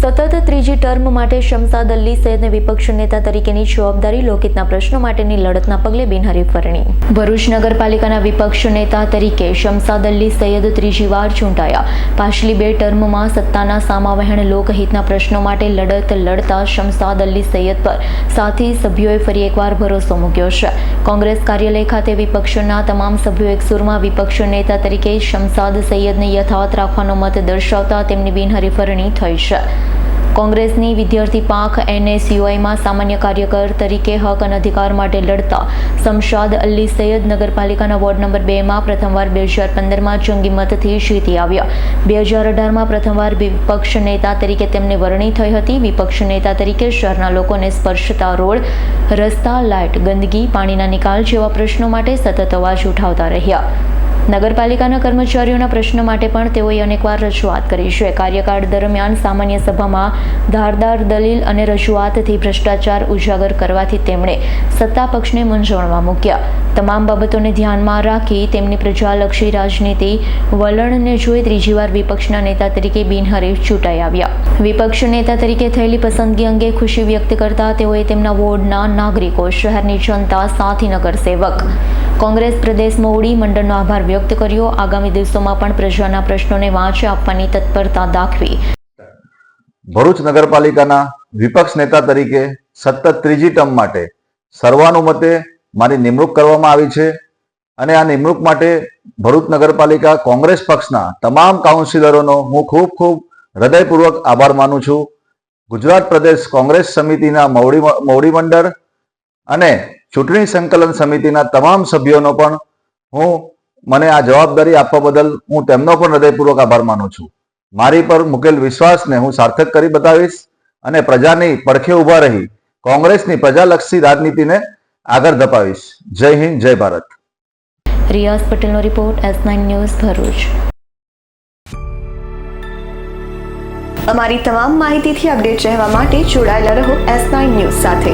સતત ત્રીજી ટર્મ માટે શમસાદ અલ્લી સૈયદને વિપક્ષ નેતા તરીકેની જવાબદારી, લોકહિતના પ્રશ્નો માટેની લડતના પગલે બિનહરીફ વરણી. ભરૂચ નગરપાલિકાના વિપક્ષ નેતા તરીકે શમસાદ અલ્લી સૈયદ ત્રીજી વાર ચૂંટાયા. પાછલી બે ટર્મમાં સત્તાના સામાવહેણ, લોકહિતના પ્રશ્નો માટે લડત લડતા શમસાદ અલ્લી સૈયદ પર સાથી સભ્યોએ ફરી એકવાર ભરોસો મૂક્યો છે. કોંગ્રેસ કાર્યાલય ખાતે વિપક્ષના તમામ સભ્યો એક સુરમાં વિપક્ષ નેતા તરીકે શમસાદ સૈયદને યથાવત રાખવાનો મત દર્શાવતા તેમની બિનહરીફરણી થઈ છે. કોંગ્રેસની વિદ્યાર્થી પાંખ એનએસયુઆઈમાં સામાન્ય કાર્યકર તરીકે હક અને અધિકાર માટે લડતા શમશાદ અલ્લી સૈયદ નગરપાલિકાના વોર્ડ નંબર બેમાં પ્રથમવાર બે હજાર પંદરમાં જંગી મતથી જીતી આવ્યા. બે હજાર અઢારમાં પ્રથમવાર વિપક્ષ નેતા તરીકે તેમને વરણી થઈ હતી. વિપક્ષ નેતા તરીકે શહેરના લોકોને સ્પર્શતા રોડ, રસ્તા, લાઇટ, ગંદકી, પાણીના નિકાલ જેવા પ્રશ્નો માટે સતત અવાજ ઉઠાવતા રહ્યા. નગરપાલિકાના કર્મચારીઓના પ્રશ્ન માટે પણ તેઓએ અનેકવાર રજૂઆત કરી છે. કાર્યકાળ દરમિયાન સામાન્ય સભામાં ધારદાર, દલીલ અને રજૂઆતથી ભ્રષ્ટાચાર ઉજાગર કરવાથી તેમણે સત્તા પક્ષને મૂંઝવણમાં મૂક્યા. તમામ બાબતોને ધ્યાનમાં રાખી તેમની પ્રજાલક્ષી રાજનીતિ વલણને જોઈ ત્રીજી વાર વિપક્ષના નેતા તરીકે બિનહરીફ ચૂંટાઈ આવ્યા. વિપક્ષ નેતા તરીકે થયેલી પસંદગી અંગે ખુશી વ્યક્ત કરતા તેઓએ તેમના વોર્ડના નાગરિકો, શહેરની જનતા, સાથી નગરસેવક કોંગ્રેસ પ્રદેશ મોવડી મંડળનો આભાર વ્યક્ત કર્યો. આગામી દિવસોમાં પણ પ્રજાના પ્રશ્નોને વાંચ આપવાની તત્પરતા દાખવી. ભરૂચ નગરપાલિકાના વિપક્ષ નેતા તરીકે સતત ત્રીજી ટર્મ માટે સર્વાનુમતે મારી નિમણૂક કરવામાં આવી છે અને આ નિમણૂક માટે ભરૂચ નગરપાલિકા કોંગ્રેસ પક્ષના તમામ કાઉન્સિલરોનો હું ખૂબ ખૂબ હૃદયપૂર્વક આભાર માનું છું. ગુજરાત પ્રદેશ કોંગ્રેસ સમિતિના મવડી મવડી મંડળ અને ચૂંટણી સંકલન સમિતિના તમામ સભ્યોનો પણ હું મને આ જવાબદારી આપવા બદલ હું તેમનો પણ હૃદયપૂર્વક આભાર માનું છું. મારી પર મૂકેલ વિશ્વાસને હું સાર્થક કરી બતાવીશ અને પ્રજાની પડખે ઊભા રહી કોંગ્રેસની પ્રજાલક્ષી રાજનીતિને આગળ ધપાવીશ. જય હિન્દ જય ભારત. રિયાઝ પટેલનો report S nine news Bharuch. અમારી તમામ માહિતીથી અપડેટ રહેવા માટે જોડાયેલા રહો એસ નાઇન ન્યૂઝ સાથે.